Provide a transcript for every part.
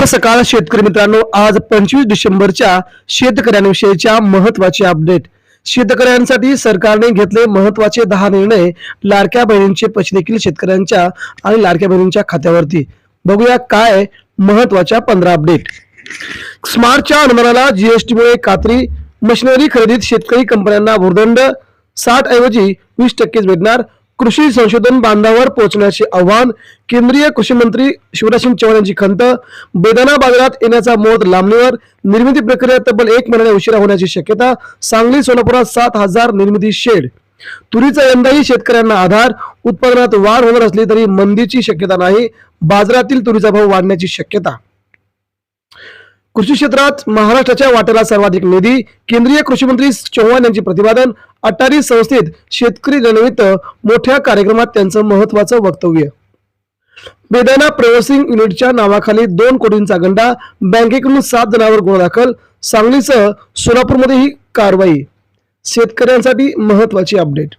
शुभ सकाळ शेतकरी मित्रांनो आज पंचवीस डिसेंबरच्या शेतकऱ्यांविषयीच्या महत्त्वाचे अपडेट. शेतकऱ्यांसाठी सरकारने घेतले महत्त्वाचे दहा निर्णय लाडक्या बहिणींचे पैसे देखील शेतकऱ्यांच्या आणि लाडक्या बहिणींच्या खात्यावरती. बघूया काय महत्त्वाच्या पंधरा अपडेट. स्मार्टच्या अनुदानाला जीएसटीमुळे कात्री मशिनरी खरेदीत शेतकरी कंपन्यांना भूर्दंड साठ ऐवजी वीस टक्केच भेटणार कृषी संशोधन बांधावर पोहोचण्याचे आव्हान केंद्रीय कृषी मंत्री शिवराज सिंग चौहान यांची खंत. बेदाना बाजारात येण्याचा मोद लांबणीवर. निर्मिती प्रक्रिया तब्बल एक महिन्याने उशिरा होण्याची शक्यता. सांगली सोलापुरात सात हजार निर्मिती शेड. तुरीचा यंदाही शेतकऱ्यांना आधार. उत्पादनात वाढ होणार असली तरी मंदीची शक्यता नाही. बाजारातील तुरीचा भाव वाढण्याची शक्यता. कृषी क्षेत्रात महाराष्ट्राच्या वाट्याला सर्वाधिक निधी केंद्रीय कृषी मंत्री चव्हाण यांचे प्रतिपादन अटारी संस्थेत शेतकरी दिनानिमित्त मोठ्या कार्यक्रमात त्यांचं महत्वाचं वक्तव्य. बेदाना प्रोसेसिंग युनिटच्या नावाखाली दोन कोटींचा गंडा बँकेकडून सात जणांवर गुन्हा दाखल सांगलीसह सोलापूरमध्ये ही कारवाई. शेतकऱ्यांसाठी महत्वाची अपडेट.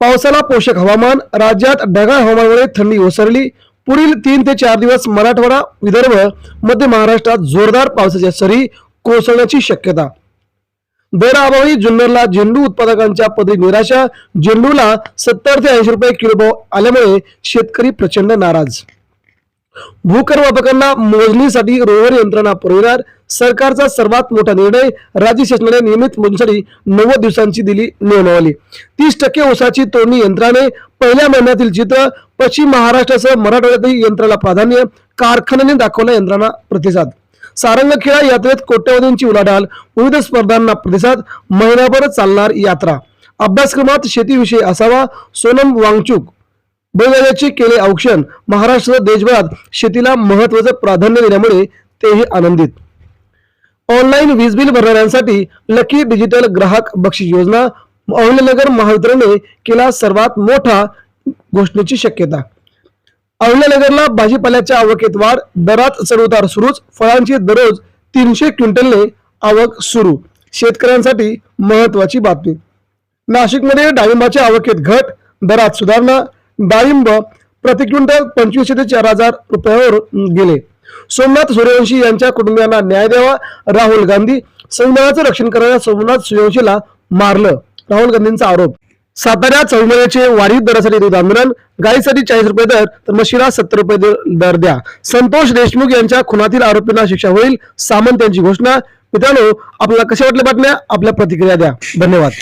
पावसाला पोषक हवामान राज्यात ढगाळ हवामानामुळे थंडी ओसरली पुढील तीन ते चार दिवस मराठवाडा विदर्भ मध्य महाराष्ट्रात जोरदार पावसाच्या सरी कोसळण्याची शक्यता. दराअभावी जुन्नरला झेंडू उत्पादकांच्या पदरी निराशा झेंडूला सत्तर ते ऐंशी रुपये किलो भाव आल्यामुळे शेतकरी प्रचंड नाराज. भूकर्मापकांना मोजणीसाठी रोवर यंत्रणा पुरविणार. सरकारचा सर्वात मोठा निर्णय राज्य शासनाने नियमित मोजणीसाठी नव्वद दिवसांची दिली नियमावली. तीस टक्के ऊसाची तोडणी यंत्राने पहिल्या महिन्यातील चित्र पश्चिम महाराष्ट्रासह मराठवाड्यातही यंत्राला प्राधान्य कारखान्याने दाखवला यंत्रणा प्रतिसाद. सारंगखेडा यात्रेत कोट्यवधींची उलाढाल विविध स्पर्धांना प्रतिसाद महिनाभर चालणार यात्रा. अभ्यासक्रमात शेतीविषयी असावा सोनम वांगचूक बैलगाड्याचे केले औक्षण महाराष्ट्र देशभरात शेतीला महत्वाचं प्राधान्य दिल्यामुळे तेही आनंदित. ऑनलाईन वीज बिल भरणाऱ्यांसाठी लकी डिजिटल ग्राहक बक्षीस योजना अहिल्यानगर महावितरणने केला सर्वात मोठा घोषणेची शक्यता. अहिल्यानगरला भाजीपाल्याच्या आवकेत वाढ दरात चढउतार सुरूच फळांची दररोज तीनशे क्विंटलने आवक सुरू शेतकऱ्यांसाठी महत्वाची बातमी. नाशिकमध्ये डाळिंबाच्या आवकेत घट दरात सुधारणा डाळिंब प्रति क्विंटल पंचवीसशे ते चार हजार रुपयावर गेले. सोमनाथ सूर्यवंशी यांच्या कुटुंबियांना न्याय द्यावा. राहुल गांधी संविधानाचं रक्षण करणाऱ्या सोमनाथ सूर्यवंशीला मारलं. राहुल गांधींचा आरोप. साताऱ्यात चौमयाचे वाढीव दरासाठी दूध आंदोलन. गायीसाठी चाळीस रुपये दर तर म्हशीला सत्तर रुपये दर- दर द्या. संतोष देशमुख यांच्या खुनातील आरोपींना शिक्षा होईल सामंत यांची घोषणा. मित्रांनो आपल्याला कशा वाटल्या बातम्या? आपल्या प्रतिक्रिया द्या. धन्यवाद.